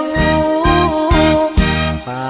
ู้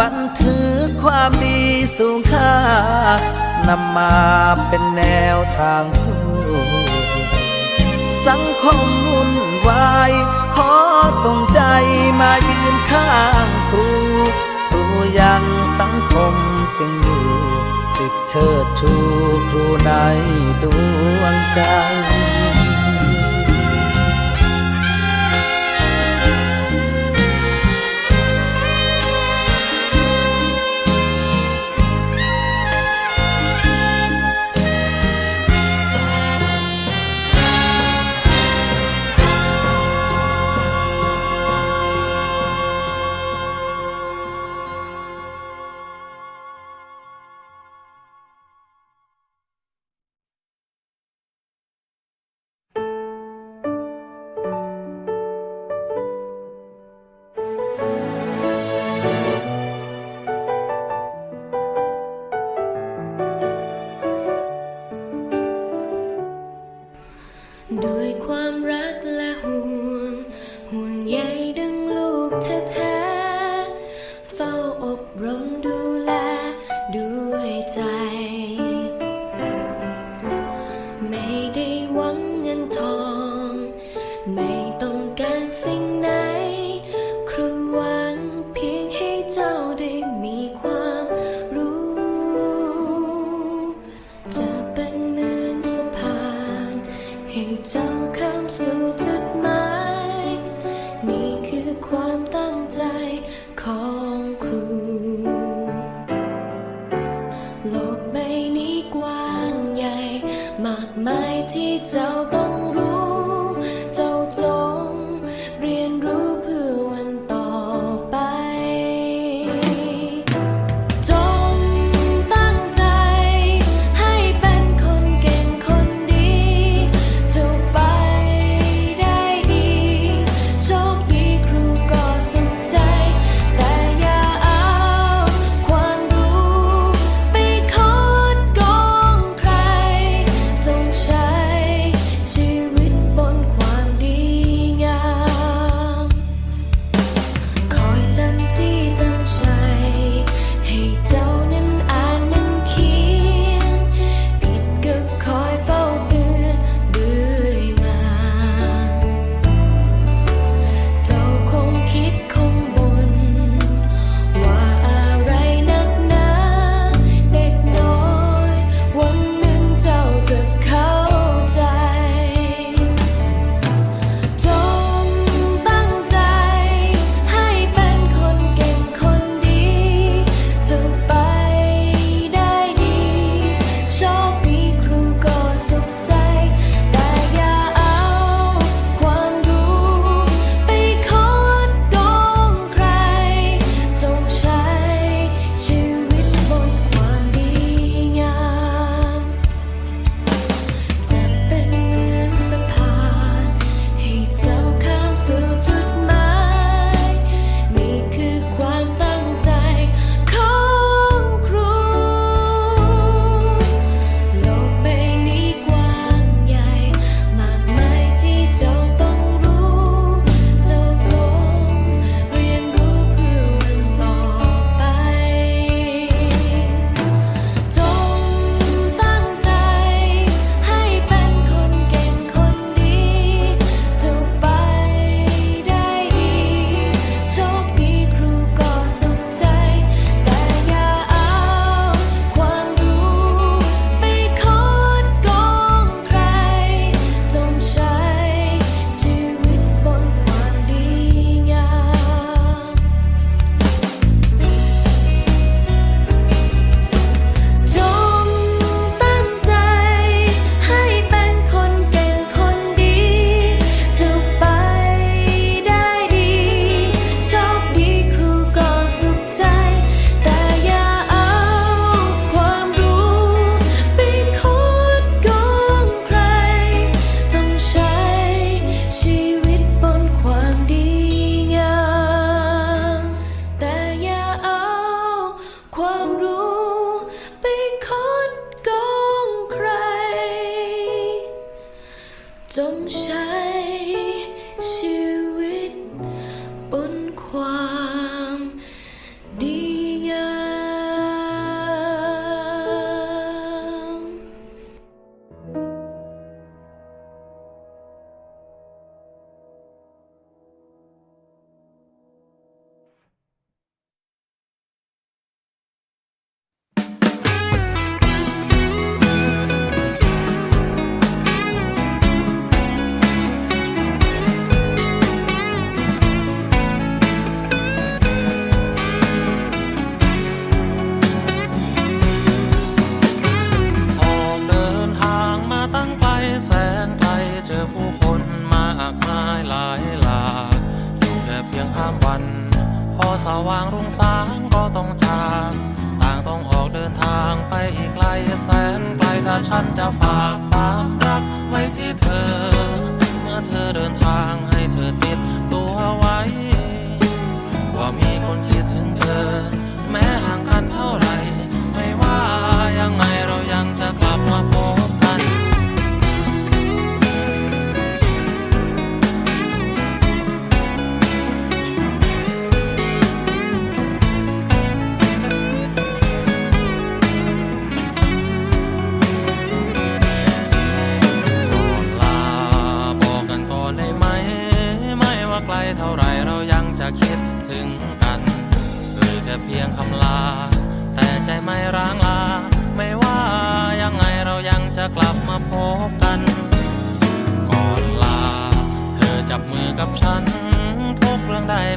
บันทึกความดีสูงค่านำมาเป็นแนวทางสู้สังคมวุ่นวายขอส่งใจมายืนข้างครูครูยังสังคมจึงอยู่สิทธิเชิดชูครูในดวงใจ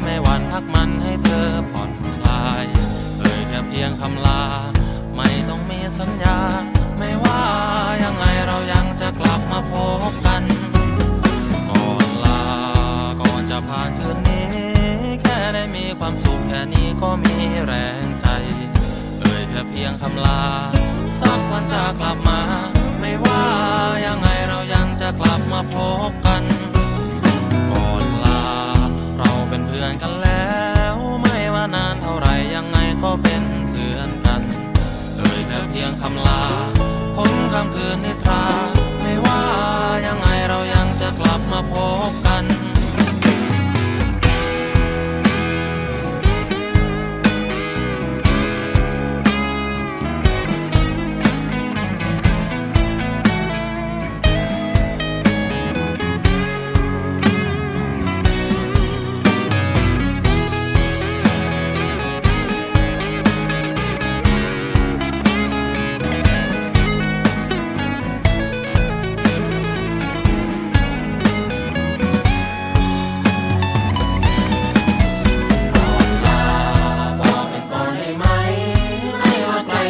ไม่หวั่นพักมันให้เธอผ่อนคลายเอ่ยแค่เพียงคำลา ไม่ต้องมีสัญญา ไม่ว่ายังไงเรายังจะกลับมาพบกัน ก่อนลา ก่อนจะผ่านคืนนี้ แค่ได้มีความสุขแค่นี้ก็มีแรงใจ เอ่ยแค่เพียงคำลา สักวันจะกลับมา ไม่ว่ายังไงเรายังจะกลับมาพบกัน พื่อนกันแล้วไม่ว่านานเท่าไหรยังไงก็เป็นเพื่อนกันเอ่ยแค่เพียงคำลาผมคำคืนนิ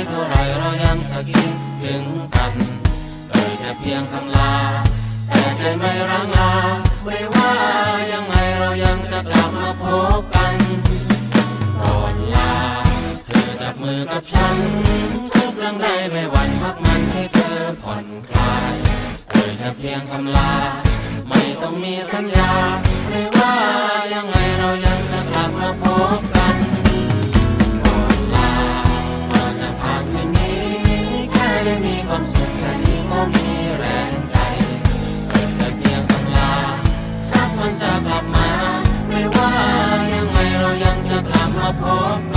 เท่าไรเรายังจะคิดถึงกันเอ่ยแค่เพียงคำลา แต่ใจไม่ร้างลาไม่ว่ายังไงเรายังจะกลับมาพบกันก่อนลา เธอจับมือกับฉัน ทุกเรื่องใดไม่หวั่นพักมันให้เธอผ่อนคลายเอ่ยแค่เพียงคำลา ไม่ต้องมีสัญญา ไม่ว่ายังไงเรายังจะกลับมาพบกัน มันจะกลับมา ไม่ว่ายังไงเรายังจะกลับมาพบ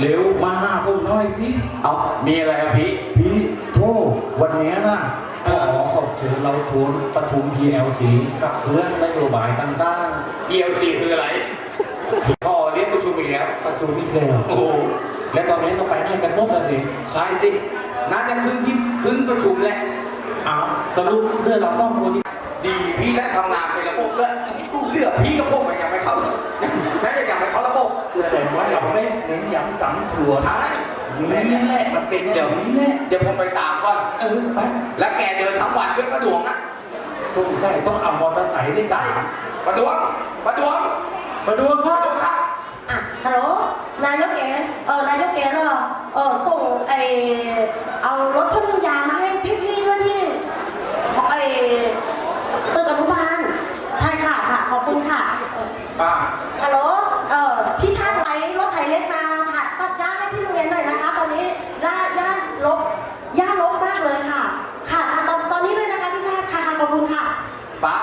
เร็วมาหาผมหน่อยสิ เอามีอะไรครับพี่ พี่โทษวันเนี้ยนะขอเขาเชิญเราชวนประชุม PLC กับเพื่อนนโยบายต่าง ELC คืออะไรพ่อเรียกประชุมอีกแล้วๆประชุมอีกแล้วโอ้โหและตอนนี้เราไปไหนกันหมดแล้วสิใช่สิน่าจะขึ้นที่ขึ้นประชุมแหละอ้าวสรุปเดือนเราซ่อมคนนี้ดีพี่ได้ทำงานเป็นระบบด้วย เหลือพี่กับผมยังไม่เข้าน่าจะยังไม่เข้าระบบแสดงว่าเราไม่เน้นย้ำซ้ำทัวร์ใช่นี่แหละมันเป็นอย่างนี้แหละเดี๋ยวผมไปตามก่อนเออไปแล้วแกเดินทั้งวันด้วยประดวงนะสงสัยต้องเอามอเตอร์ไซค์ได้ได้ได้ประดวงประดวงมาดูปครัระบดวงครับอะฮัลโหลนายกแกเออนายกแกเหรอเออส่งไอเอารถพ่นยามาให้พี่ๆด้วยที่ไอตึกอนุบาล ใช่ค่ะค่ะ ขอบคุณค่ะเออ ป้า ฮัลโหล เออพี่ชาติไหลรถไถเล็กมาถัดตัดหญ้าให้ที่โรงเรียนหน่อยนะคะ ตอนนี้หญ้าหญ้าลบหญ้าลบมากเลยค่ะ ค่ะค่ะตอนตอนนี้เลยนะคะพี่ชาติค่ะค่ะขอบคุณค่ะ ป้า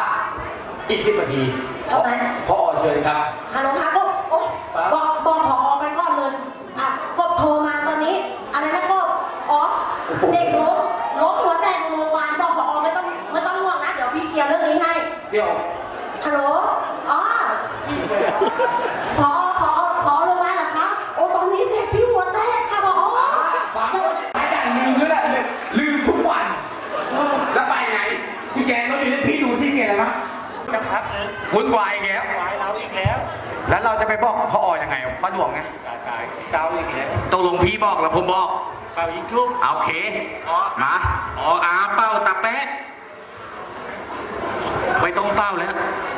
อีกสิบนาทีทำไมพ่อเชิญครับ ฮัลโหลคะก็โอ๊ะบอกบอกพอไปก่อนเลย อะกบโทรมาตอนนี้ อะไรนะกบอ๋อ เด็กลบลบหัวใจในโรงพยาบาลบอกพอไม่ต้องไม่ต้องห่วงนะ เดี๋ยวพี่เคลียร์เรื่องนี้ให้ เดี๋ยว ฮัลโหล อ๋อ พอพอพอโรงพยาบาลเหรอคะ โอ้ตอนนี้เด็กพี่หัวแตกค่ะพออ่าฟังก่อนไม่ได้ลืมด้วยแหละลืมทุกวัน แล้วไปไหนกุญแจรถอยู่ที่พี่ดูที่มีอะไรมั้ยจะพักนึงวุ่นวายอีกแล้ววายเราอีกแล้ว แล้วเราจะไปบอกพ่ออยังไงป้าดวงไงตายตายเศร้าอีกแล้วตกลงพี่บอกแล้วผมบอกเป่ายิงชุบเอาโอเคอ๋อมาอ๋ออาเป้าตาแป๊ะไม่ต้องเป้าแล้ว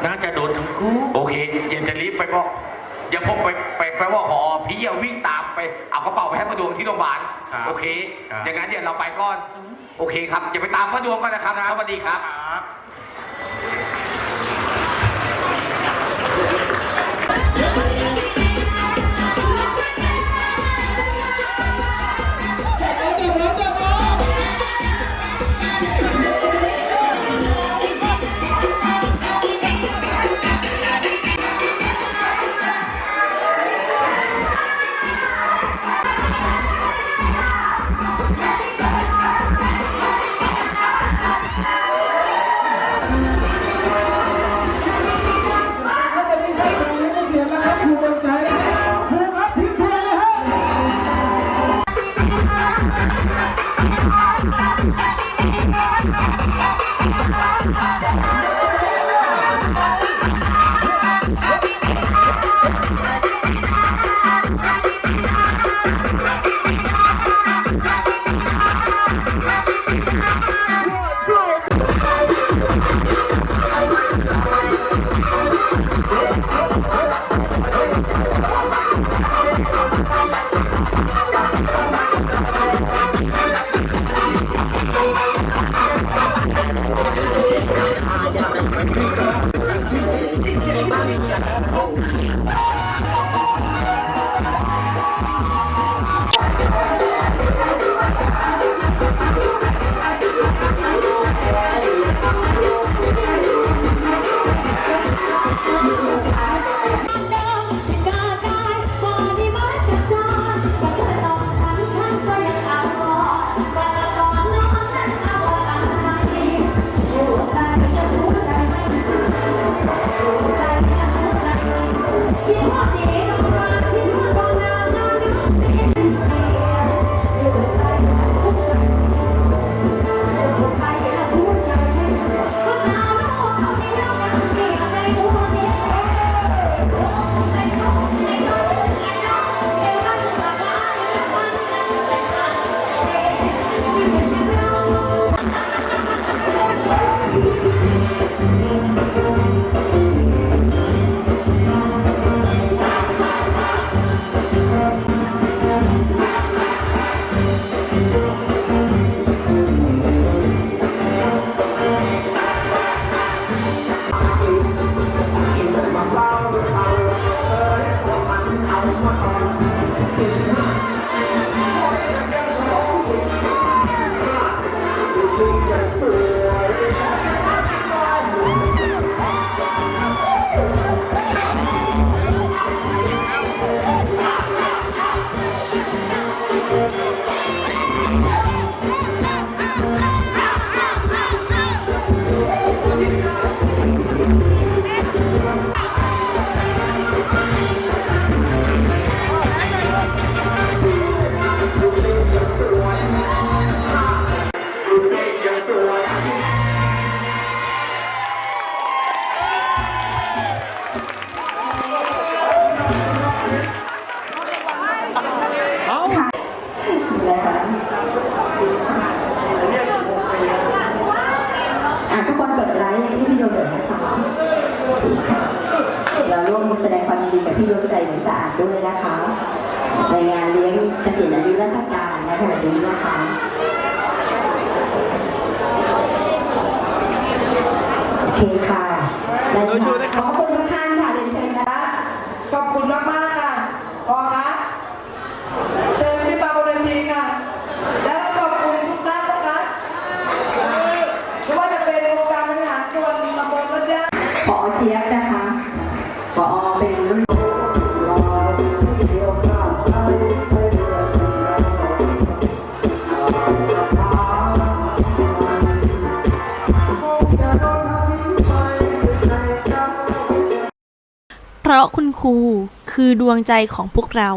น่าจะโดนทั้งคู่ โอเคเย็นจะรีบ ไปบอกอย่าผมไปไปไปบอกขอพี่อย่าวิ่งตามไปเอากระเป๋าไปให้ป้าดวงที่โรงพยาบาลครับโอเค ครับ อย่างนั้นเดี๋ยวเราไปก่อน โอเคครับอย่าไปตามป้าดวงก่อนนะครับ สวัสดีครับ Come on. โดยชวนะครับ ขอบคุณทุกท่า คู คือดวงใจของพวกเรา